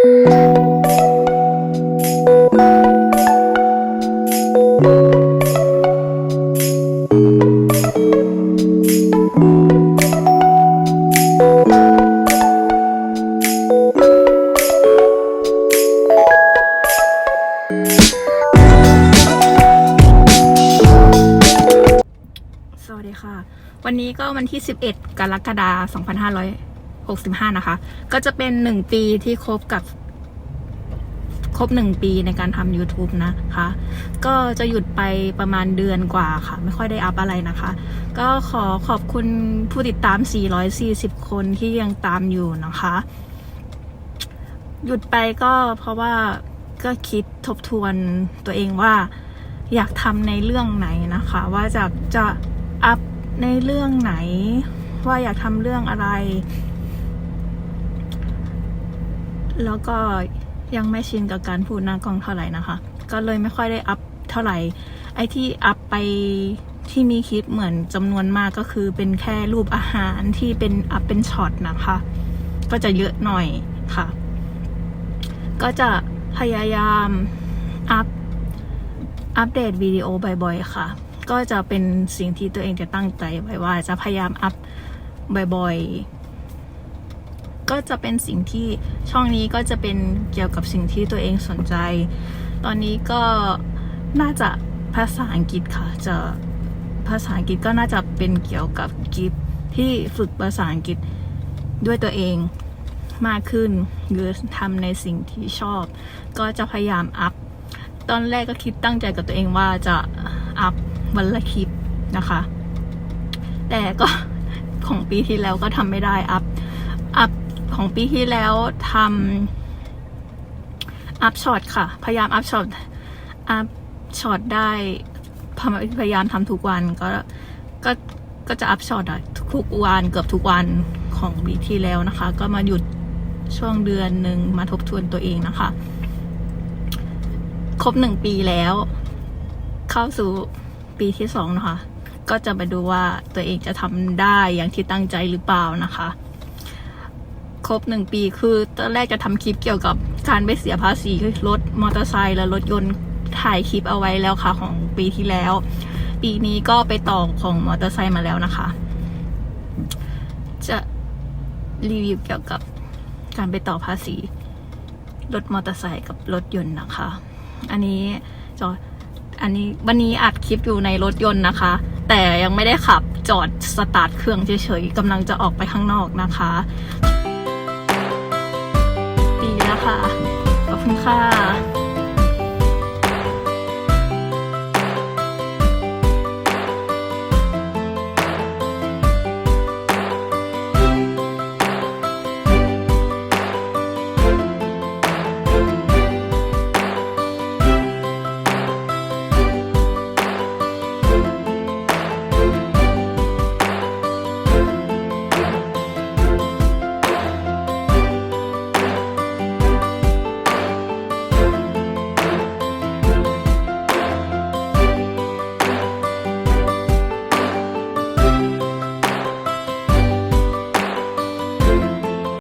สวัสดีค่ะวันนี้ก็วันที่ 11 กรกฎาคม 2565 นะคะ ก็จะเป็นหนึ่งปีที่ครบกับครบหนึ่งปีในการทำ YouTube นะคะ ก็จะหยุดไปประมาณเดือนกว่าค่ะ ไม่ค่อยได้อัพอะไรนะคะ ก็ขอขอบคุณผู้ติดตาม 440 คนที่ยังตามอยู่นะคะ หยุดไปก็เพราะว่าก็คิดทบทวนตัวเองว่าอยากทำในเรื่องไหนนะคะ ว่าจะจะอัพในเรื่องไหน ว่าอยากทำเรื่องอะไร แล้วก็ยังไม่ชินกับการพูดหน้ากล้องเท่าไหร่นะคะ ก็เลยไม่ค่อยได้อัพเท่าไหร่ ไอ้ที่อัพไปที่มีคลิปเหมือนจำนวนมากก็คือเป็นแค่รูปอาหารที่เป็นอัพเป็นช็อตนะคะ ก็จะเยอะหน่อยค่ะ ก็จะพยายามอัพอัปเดตวิดีโอบ่อยๆค่ะ ก็จะเป็นสิ่งที่ตัวเองจะตั้งใจไว้ว่าจะพยายามอัพบ่อยๆ ก็จะเป็นสิ่งที่ช่องนี้ก็จะเป็นเกี่ยวกับสิ่งที่ตัวเองสนใจ ตอนนี้ก็น่าจะภาษาอังกฤษค่ะ จะภาษาอังกฤษก็น่าจะเป็นเกี่ยวกับกิฟที่ฝึกภาษาอังกฤษด้วยตัวเองมากขึ้น หรือทำในสิ่งที่ชอบ ก็จะพยายามอัพ ตอนแรกก็คิดตั้งใจกับตัวเองว่าจะอัพวันละคลิปนะคะ แต่ก็ของปีที่แล้วก็ทำไม่ได้อัพ อัพ ของปีที่แล้วทำอัพช็อตค่ะ พยายามอัพช็อตอัพช็อตได้ พยายามทำทุกวันก็ก็ก็จะอัพช็อตอะทุกวันเกือบทุกวันของปีที่แล้วนะคะ ก็มาหยุดช่วงเดือนหนึ่งมาทบทวนตัวเองนะคะ ครบหนึ่งปีแล้ว เข้าสู่ปีที่สองนะคะ ก็จะมาดูว่าตัวเองจะทำได้อย่างที่ตั้งใจหรือเปล่านะคะ ครบหนึ่งปีคือตอนแรกจะทำคลิปเกี่ยวกับการไม่เสียภาษีรถมอเตอร์ไซค์และรถยนต์ถ่ายคลิปเอาไว้แล้วค่ะของปีที่แล้ว ปีนี้ก็ไปต่อของมอเตอร์ไซค์มาแล้วนะคะ จะรีวิวเกี่ยวกับการไปต่อภาษีรถมอเตอร์ไซค์กับรถยนต์นะคะ อันนี้จอดอันนี้วันนี้อัดคลิปอยู่ในรถยนต์นะคะ แต่ยังไม่ได้ขับจอดสตาร์ทเครื่องเฉยๆกำลังจะออกไปข้างนอกนะคะ คะขอบคุณค่ะ